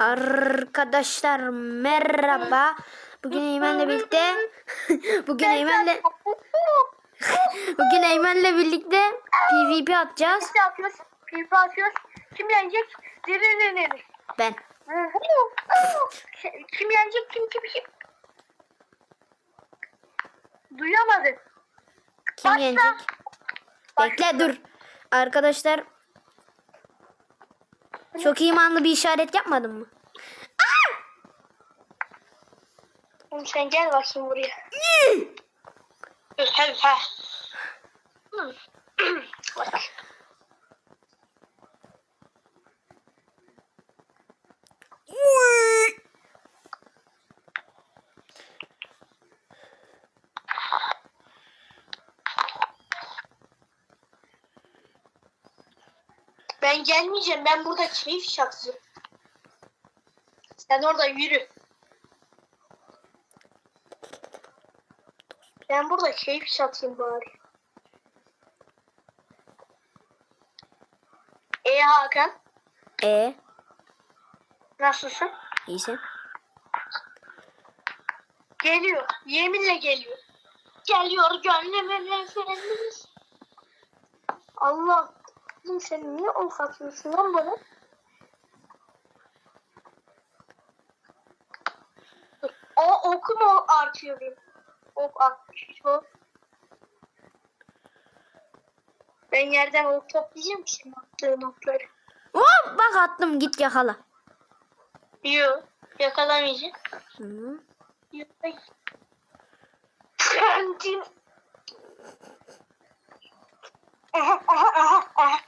Arkadaşlar merhaba. Bugün Eymen'le birlikte bugün Eymen'le bugün Eymen'le birlikte PvP atacağız. Atıyoruz. PvP atıyoruz. Kim yenecek? Diriliriz. Ben. Kim yenecek? Kim kim kim? Duyamadım. Kim Başla. yenecek? Bekle dur. Arkadaşlar çok imanlı bir işaret yapmadın mı? Oğlum sen gel bakayım buraya. Hadi ha. Bak. Ben gelmeyeceğim. Ben burada keyif şaksı. Sen orada yürü. Ben burada keyif çatayım bari. E Hakan, E nasılsın? iyisin. Geliyor. Yeminle geliyor. Geliyor gönlümün efendimiz. Allah. Oğlum sen niye ok atıyorsun lan bana? O okum o artıyor benim. Ok atıyor. Ben yerden ok toplayacağım şimdi attığın okları. Hop bak attım git yakala. Yok. Yakalamayacağım. Hı. Kendim. Aha, aha, aha, aha.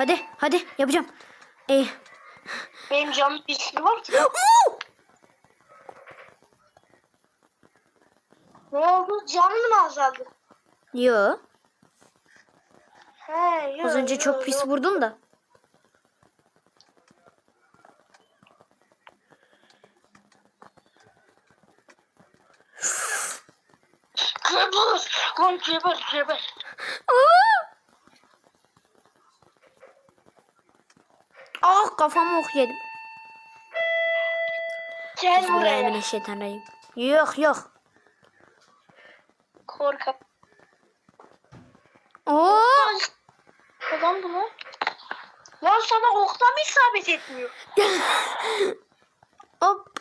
Hadi hadi yapacağım. E. Benim canım bir şey var ki. Ne oldu? Canın mı azaldı? Yo. He, yok. Az önce çok pis vurdum da. Geber! Lan geber, geber. Kafamı ok yedim. Gel buraya. Bismillahirrahmanirrahim. Yok yok. Korkak. Oo. Adam bu lan. Lan sana okta mı isabet etmiyor? Hop.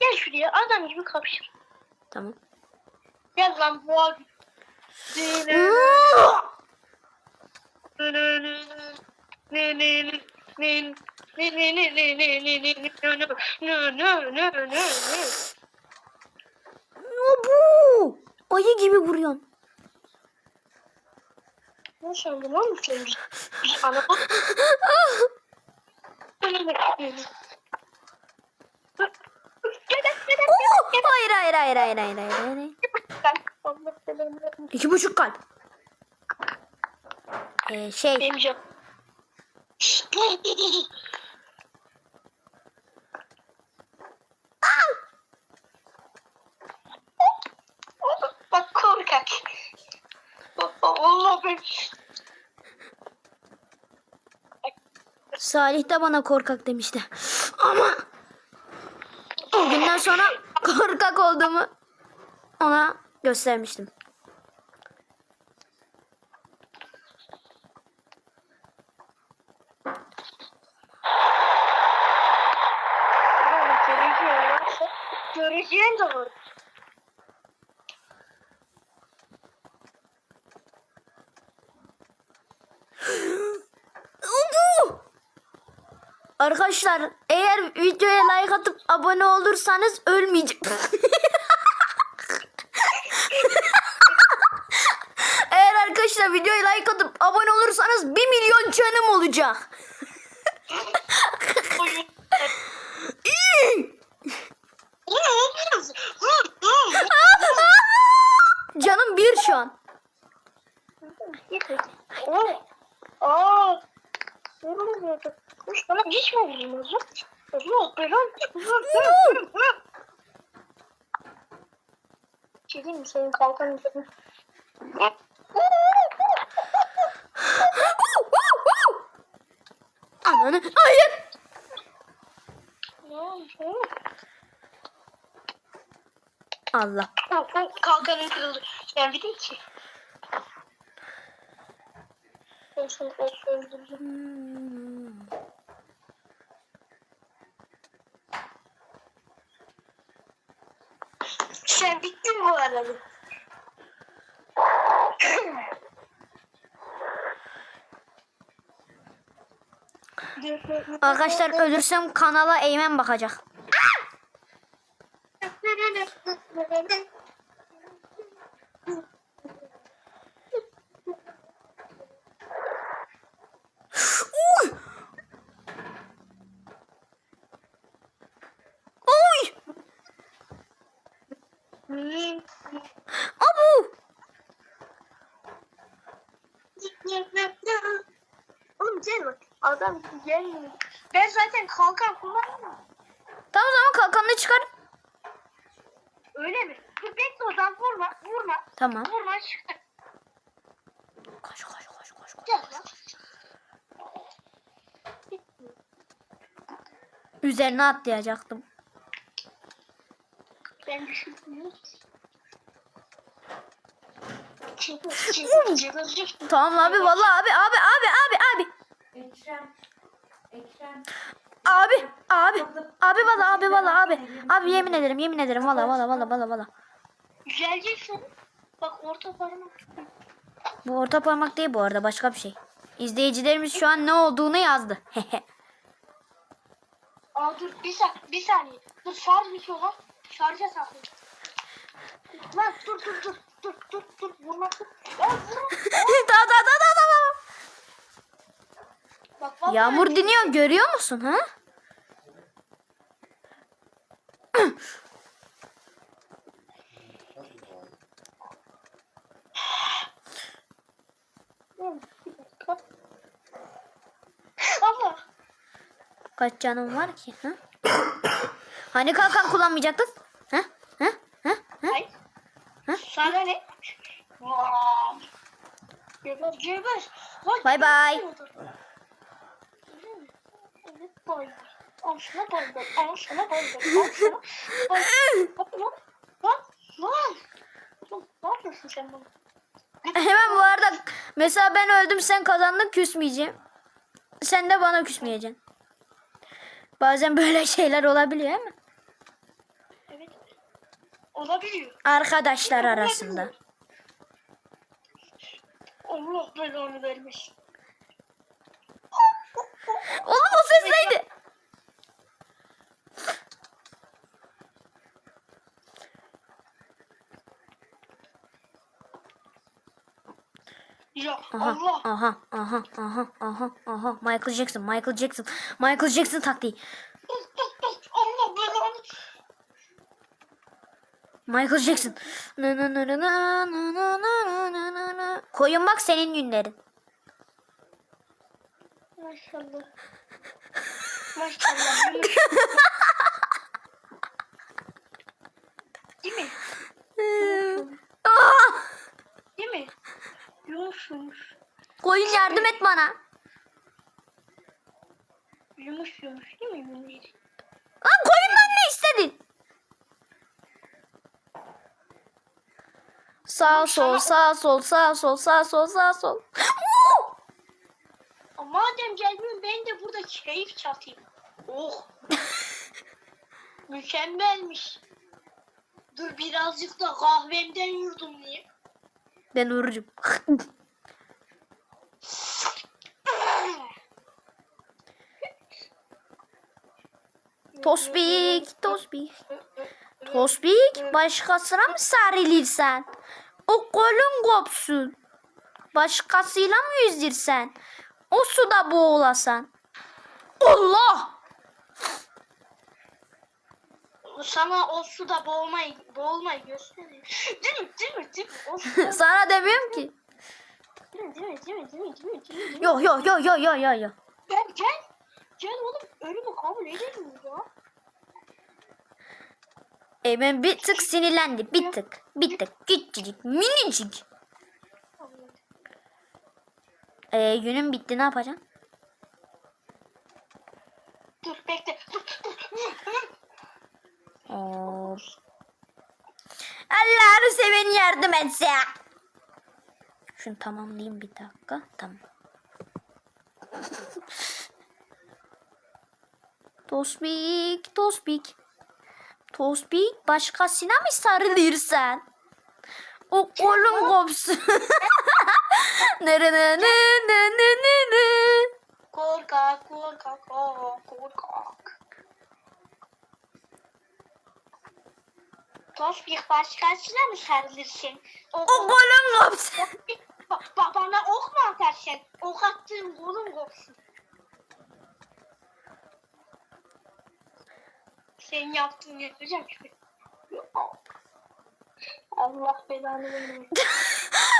Gel şuraya adam gibi kapışır. Tamam. Gel lan boğa. Abu. Ayı gibi vuruyorsun. Ne sandın lan sen? Ana. Hayır hayır hayır hayır hayır hayır. hayır. İki buçuk kalp. Ee, şey Benim canım. Bak korkak. Allah ben. Salih de bana korkak demişti. Ama o günden sonra korkak olduğumu ona göstermiştim. Arkadaşlar eğer videoya like atıp abone olursanız ölmeyeceğim. eğer arkadaşlar videoya like atıp abone olursanız 1 milyon canım olacak. canım bir şu an. Vurulur muydu? Üç bana hiç mi vurulmazdı? Yok lan. Çekeyim mi senin kalkan üzerine? Ananı hayır. Allah. Kalkanın kırıldı. Ben bildim ki. Öldürdüm. Hmm. Sen bittin bu arada. Arkadaşlar ölürsem kanala Eymen bakacak. Uy! Oy! Abu! Oğlum gel bak. Adam gelmiyor. Ben zaten kalkan kullanmam. Tamam o zaman kalkanını çıkar. Öyle mi? Dur bekle o zaman vurma. Vurma. Tamam. Vurma çıktı. Koş koş koş koş koş. Gel lan. Üzerine atlayacaktım. Ben düşünmüyorum. Çıkır çıkır. Tamam abi vallahi abi abi abi abi. Ekrem. Ekrem. Abi abi abi valla abi valla abi. Abi yemin ederim yemin ederim valla valla valla valla valla. Geleceksin. Bak orta parmak. Bu orta parmak değil bu arada başka bir şey. İzleyicilerimiz şu an ne olduğunu yazdı. Aa dur bir saniye. Bir saniye. Dur şarj bitiyor lan. Şarja saklı. Lan dur dur dur. Dur dur dur. Vurma dur. Ya vurma. da da da da da. Bak vallahi Yağmur diniyor görüyor musun ha? Ama Kaç canım var ki? Ha? hani kalkan kullanmayacaktın? Ha? Ha? Ha? Ha? Hayır. Sana ne? Bay bay. Hemen bu arada mesela ben öldüm sen kazandın küsmeyeceğim. Sen de bana küsmeyeceksin. Bazen böyle şeyler olabiliyor ama. Olabiliyor. Arkadaşlar olabiliyor. arasında. Allah belanı vermiş. Ya Aha, Allah. aha, aha, aha, aha, aha. Michael Jackson, Michael Jackson, Michael Jackson taktiği. Allah belanı. Michael Jackson. Na na na na na na na na na na na. Koyun bak senin günlerin. Maşallah. Maşallah. Değil mi? Yumuş. Koyun yardım et bana. Yumuş yumuş değil mi yumuş? Lan koyundan ne istedin? Sağ sol, sağ sol, sağ sol, sağ sol, sağ sol. Ama Madem gelmiyorsun ben de burada keyif çatayım. Oh. Mükemmelmiş. Dur birazcık da kahvemden yudum diye. Ben vururum. Tospik, tospik. Tospik, başkasına mı sarılırsan? O kolun kopsun. Başkasıyla mı yüzürsen? O suda boğulasan. Allah! Sana o suda boğmayı, boğulmayı gösteriyor. Değil mi? Değil mi? Değil Sana demiyorum ki. değil mi? Değil mi? Değil mi? Değil mi? Değil mi? Değil mi? Değil mi? Yo yo yo yo yo yo yo. Gel gel. Gel oğlum ölümü kabul edelim ya. Eymen bir tık sinirlendi. Bir tık. Bir tık. Küçücük. Minicik. Ee, günün bitti ne yapacaksın? Dur bekle. Dur, dur, dur. Hop. Allah'ını seven yardım etse. Şunu tamamlayayım bir dakika. Tamam. Tospik, tospik. Tospik başkasına mı sarılırsan? O kolun kopsun. Nere ne ne ne ne ne ne. Korkak, korkak, aa, korkak. Tosbih başkasına mı sarılırsın? O, O kolun kopsun. Ba- ba- bana ok mu atarsın? Ok attığım kolum kopsun. Senin yaptığın yapacak şey. Allah belanı vermesin.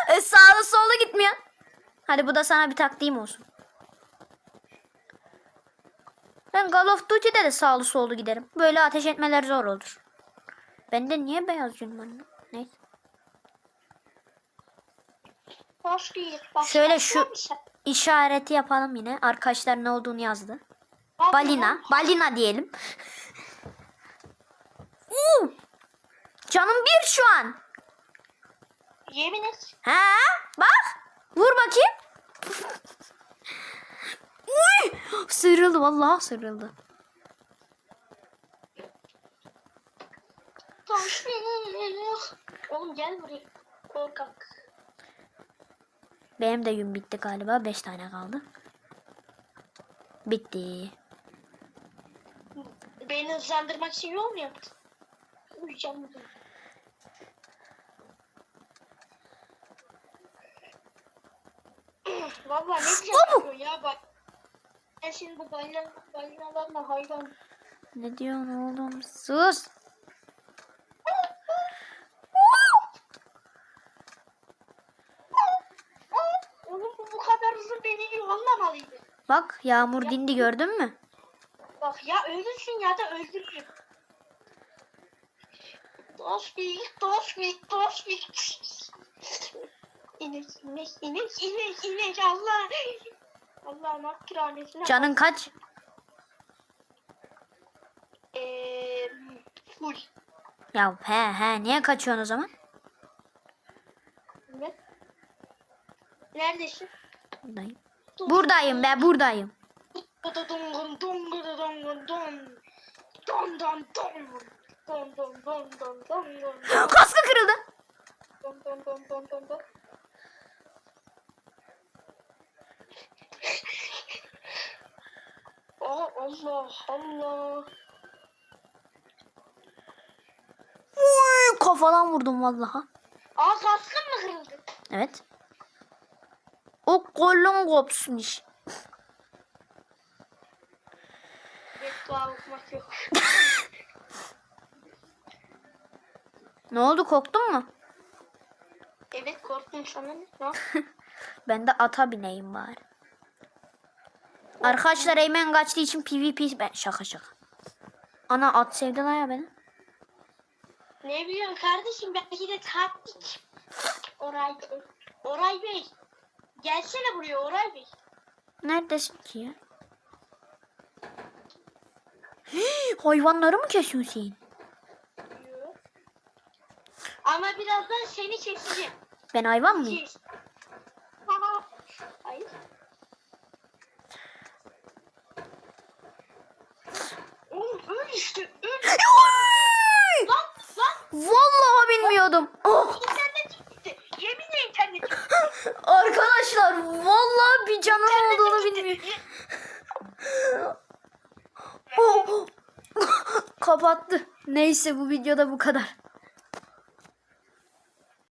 E, sağlı sollu gitmiyor. Hadi bu da sana bir taktiğim olsun. Ben Call of Duty'de de sağlı sollu giderim. Böyle ateş etmeler zor olur. Bende niye beyaz yün var? Neyse. Tosbih başkasına Şöyle şu sar- işareti yapalım yine. Arkadaşlar ne olduğunu yazdı. Abi, Balina. Balina diyelim. Uuu. Canım bir şu an. Yemin et. Ha? Bak. Vur bakayım. Uy! Sıyrıldı vallahi sıyrıldı. Oğlum gel buraya. Korkak. Benim de yün bitti galiba. 5 tane kaldı. Bitti. Beni hızlandırmak için yol mu yaptın? Uyuyacağım. Valla ne güzel yapıyor ya bak. Ben şimdi bu balina, balinalarla hayvan. Ne diyorsun oğlum? Sus. Oğlum bu bu kadar hızlı beni yollamalıydı. Bak yağmur dindi gördün mü? Bak ya ölürsün ya da öldürürüm. Tosbik, tosbik, tosbik. İnek, inek, inek, inek, inek, Allah. Allah'ın hak kiranesine. Canın kaç? Eee, full. Ya he he niye kaçıyorsun o zaman? Ne? Neredesin? Buradayım. Buradayım be buradayım. Kaskı kırıldı. Aa, Allah Allah. Uy, kafadan vurdum vallaha. Aa kaskın mı kırıldı? Evet. O okumak yok. Ne oldu korktun mu? Evet korktum sana ne? Ben de ata bineyim bari. Arkadaşlar Eymen kaçtığı için PvP ben şaka şaka. Ana at sevdiler ya beni. Ne biliyorsun kardeşim belki de taktik. Oray. Oray Bey. Gelsene buraya Oray Bey. Neredesin ki ya? Hii, Hayvanları mı kesiyorsun sen? Diyor. Ama birazdan seni keseceğim. Ben hayvan mıyım? Kes. Aa, Hayır. Oğlum öl işte öl. Lan lan. Vallahi bilmiyordum. Oh. İnternet gitti. Yeminle internet gitti. Arkadaşlar vallahi bir canım olduğunu bilmiyorum. Oh. Kapattı. Neyse bu videoda bu kadar.